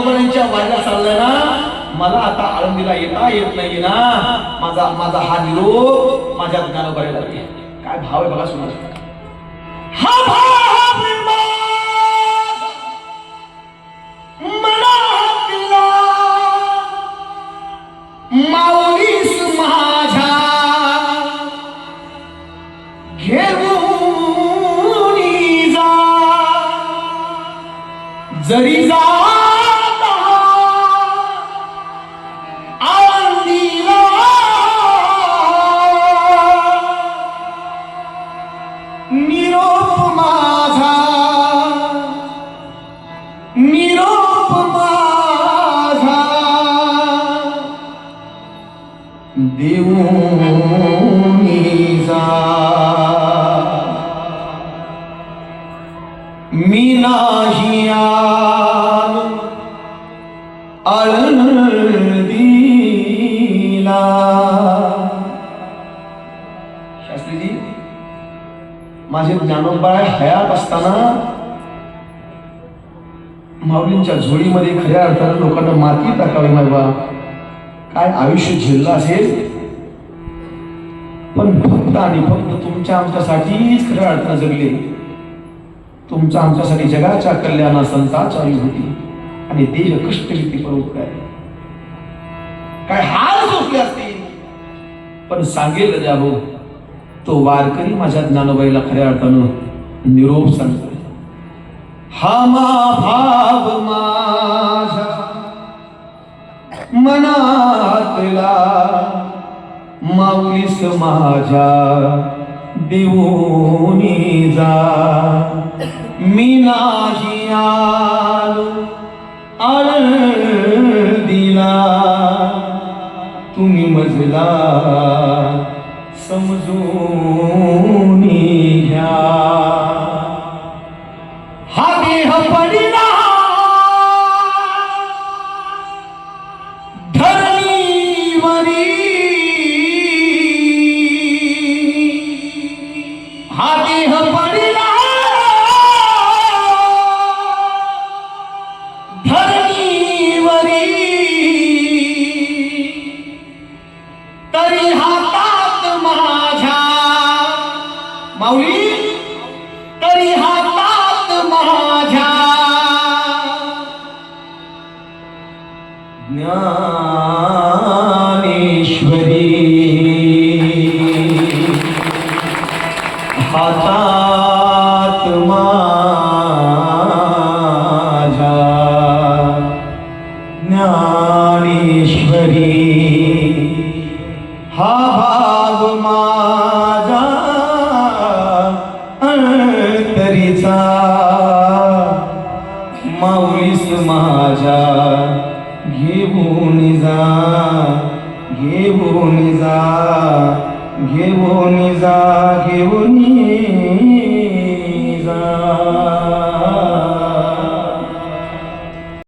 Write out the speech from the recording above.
वाढला चाललाय ना मला आता आळंदीला येता येत नाही ना. माझा माझा हा निरोप माझ्या ज्ञानोबाई लागले काय भाव आहे बघा सुना. हा भाव माऊलीस माझ्या. घेऊन जा. जरी जा देऊनी जा मी नाही आलो शास्त्रीजी माझे ज्ञानोबा हयात असताना माऊलींच्या झोळीमध्ये खऱ्या अर्थानं लोकांना माती टाकावी मायबा काय आयुष्य झेललं असेल? पण फक्त आणि फक्त तुमच्या आमच्यासाठीच खऱ्या अर्थानं जगले. तुमचा आमच्यासाठी जगाच्या कल्याणा संता चालू होती आणि देह कष्ट किती परोपकार काय हाल सोसले असतील? पण सांगेल द्यावं तो वारकरी माझ्या ज्ञानोबाईला खऱ्या अर्थानं निरोप सांगतो हा मा भाव मना मनातला माऊलीस माझ्या देऊनी जा. मी नाही आलो दिला. तुम्ही मजला समजून तरी हातात माझ्या. माऊली तरी हातात माझ्या. ज्ञानेश्वरी हातात माझ्या. ज्ञानेश्वरी करीता माऊलीस माझ्या घेऊन जा घेऊन जा घेऊन जा घेऊन